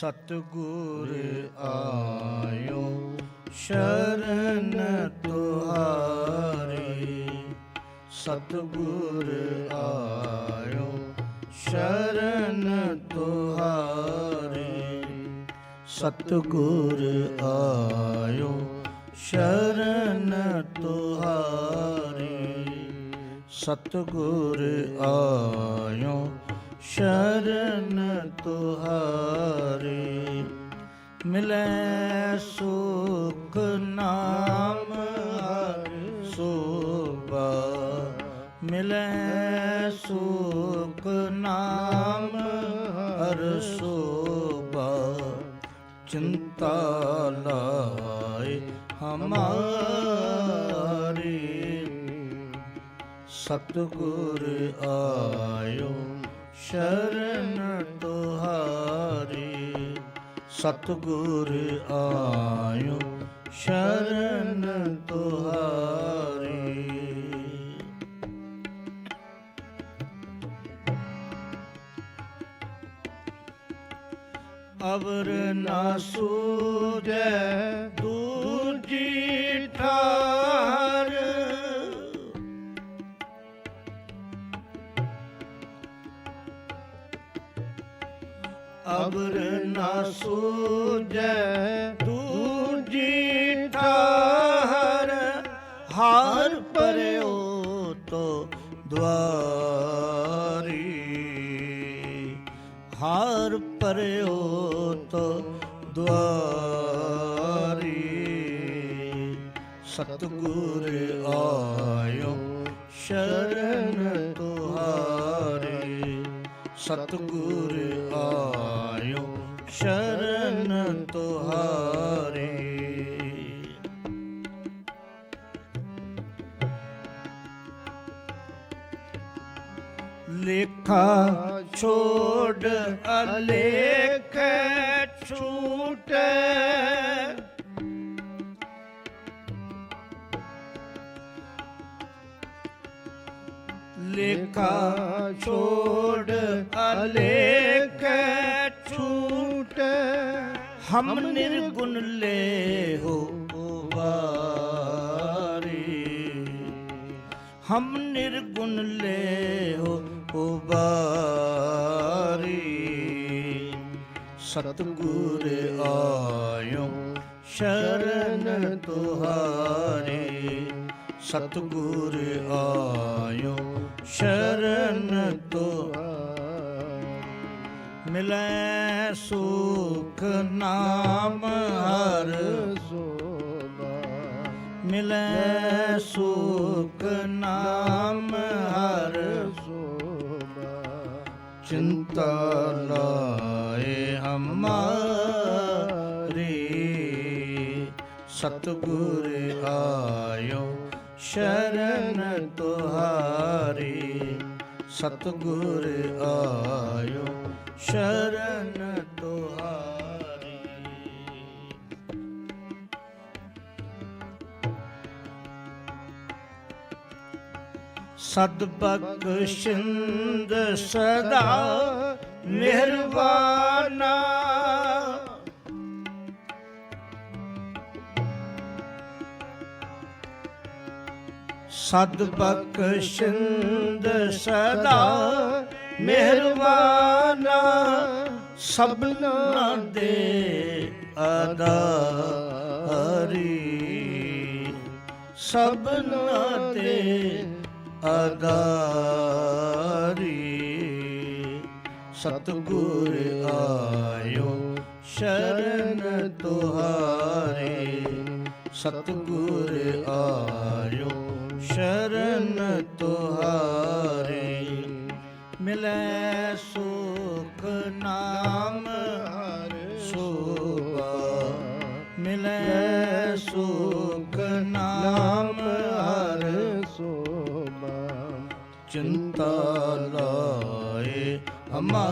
ਸਤਗੁਰ ਆਇਓ ਸ਼ਰਨ ਤੁਹਾਰੀ। ਸਤਗੁਰ ਆਇਓ ਸ਼ਰਨ ਤੁਹਾਰੀ। ਸਤਗੁਰ ਆਇਓ ਸ਼ਰਨ ਤੁਹਾਰੀ। ਸਤਗੁਰ ਆਇਓ ਸ਼ਰਨ ਤੁਹਾਰੀ ਮਿਲੈ ਸੁਖ ਨਾਮ ਹਰ ਸੋਭਾ, ਮਿਲੈ ਸੁਖ ਨਾਮ ਹਰ ਸੋਭਾ, ਚਿੰਤਾ ਲਾਏ ਹਮਾਰੀ, ਸਤਿਗੁਰ ਆਇਓ ਸ਼ਰਨ ਤੁਹਾਰੀ ਸਤਿਗੁਰ ਆਇਓ ਸ਼ਰਨ ਤੁਹਾਰੀ। ਅਵਰ ਨਾ ਸੂਜੈ ਦੂਜੀ ਠਾਰ ਅਬਰ ਨਾ ਸੂਜੈ ਦੂਜੀ ਠਾਰ ਹਾਰ ਪਰਿਓ ਤੋ ਦਵਾਰੀ ਹਾਰ ਪਰਿਓ ਤੋ ਦਵਾਰੀ ਸਤਗੁਰ ਆਇਓ, ਸ਼ਰਨ ਸਤਗੁਰ ਆਇਓ ਸ਼ਰਨ ਤੁਹਾਰੇ। ਲੇਖਾ ਛੋੜ ਅਲੇਖ ਛੂਟੈ। ਲੇਖਾ ਛੋੜ, ਅਲੇਖ ਛੂਟ। ਹਮ ਨਿਰਗੁਣ ਲੈ ਹੋ ਵਾਰੀ ਹਮ ਨਿਰਗੁਣ ਲੈ ਹੋ ਉਬਾਰੀ। ਸਤਗੁਰ ਆਇਓ ਸ਼ਰਨ ਤੁਹਾਰੀ। ਸਤਗੁਰ ਆ ਮਿਲੈ ਸੁਖ ਨਾਮ ਹਰ। ਸੋਭਾ ਮਿਲੈ ਸੁਖ ਨਾਮ ਹਰ। ਸੋਭਾ ਚਿੰਤਾ ਲਾਏ ਹਮਾਰੀ। ਸਤਗੁਰ ਆਇਓ ਸ਼ਰਨ ਤੁਹਾਰੀ। ਸਤਗੁਰ ਆਇਓ ਸ਼ਰਨ ਤੁਹਾਰੀ ਸਦ ਬਖਸ਼ਿੰਦ ਸਦਾ ਮਿਹਰਬਾਨਾ ਸਦ ਬਖਸ਼ਿੰਦ ਸਦਾ ਮਿਹਰਬਾਨਾ ਸਭਨਾ ਦੇ ਆਦਾਰੀ। ਸਭਨਾ ਤੇ ਆਦਾਰੀ। ਸਤਗੁਰ ਆਇਓ ਸ਼ਰਨ ਤੁਹਾਰੇ। ਸਤਗੁਰ ਮਿਲੈ ਸੁਖ ਨਾਮ ਹਰ ਸੋਭਾ ਚਿੰਤਾ ਲਾਏ ਹਮਾਰੀ।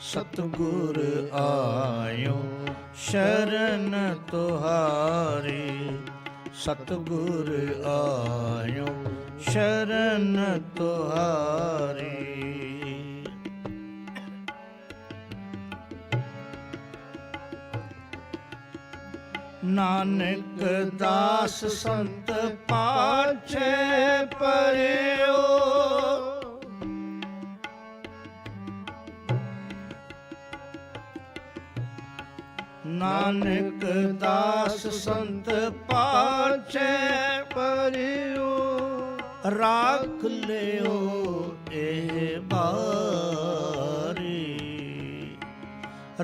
ਸਤਗੁਰ ਆਇਓ ਸ਼ਰਨ ਤੁਹਾਰੀ। ਸਤਗੁਰ ਆਇਓ ਸ਼ਰਨ ਤੁਹਾਰੀ। ਨਾਨਕ ਦਾਸ ਸੰਤ ਪਾਛੇ ਪਰਿਓ। ਨਾਨਕ ਦਾਸ ਸੰਤ ਪਾਛੇ ਪਰਿਓ। ਰਾਖ ਲਿਓ ਇਹ ਬਾਰੀ।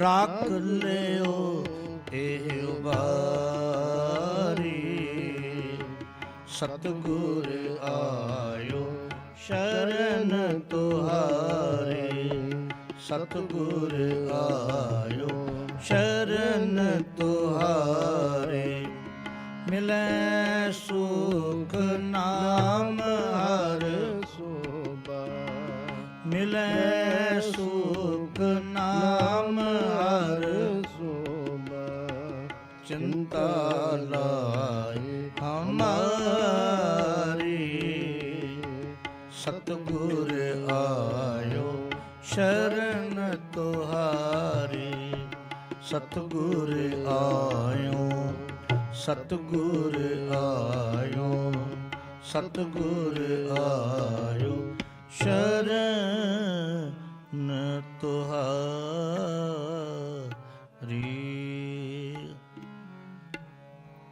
ਰਾਖ ਲਿਓ ਇਹ ਬਾਰੀ। ਸਤਗੁਰ ਆਇਓ, ਸ਼ਰਨ ਤੁਹਾਰੇ। ਸਤਗੁਰ ਆਇਓ, ਸ਼ਰਨ ਤੁਹਾਰੇ। ਮਿਲੈ ਸੁਖ ਨਾਮ ਹਰ ਸੋਬਾ ਮਿਲੈ ਸੁਖ ਨਾਮ ਹਰ ਸੋਬਾ ਚਿੰਤਾ ਗੁਰ ਆਇਓ ਸ਼ਰਨ ਤੁਹਾਰੀ। ਸਤਗੁਰ ਆਇਓ ਸਤਗੁਰ ਆਇਓ ਸਤਗੁਰ ਆਇਓ ਸ਼ਰਨ ਤੁਹਾਰੀ।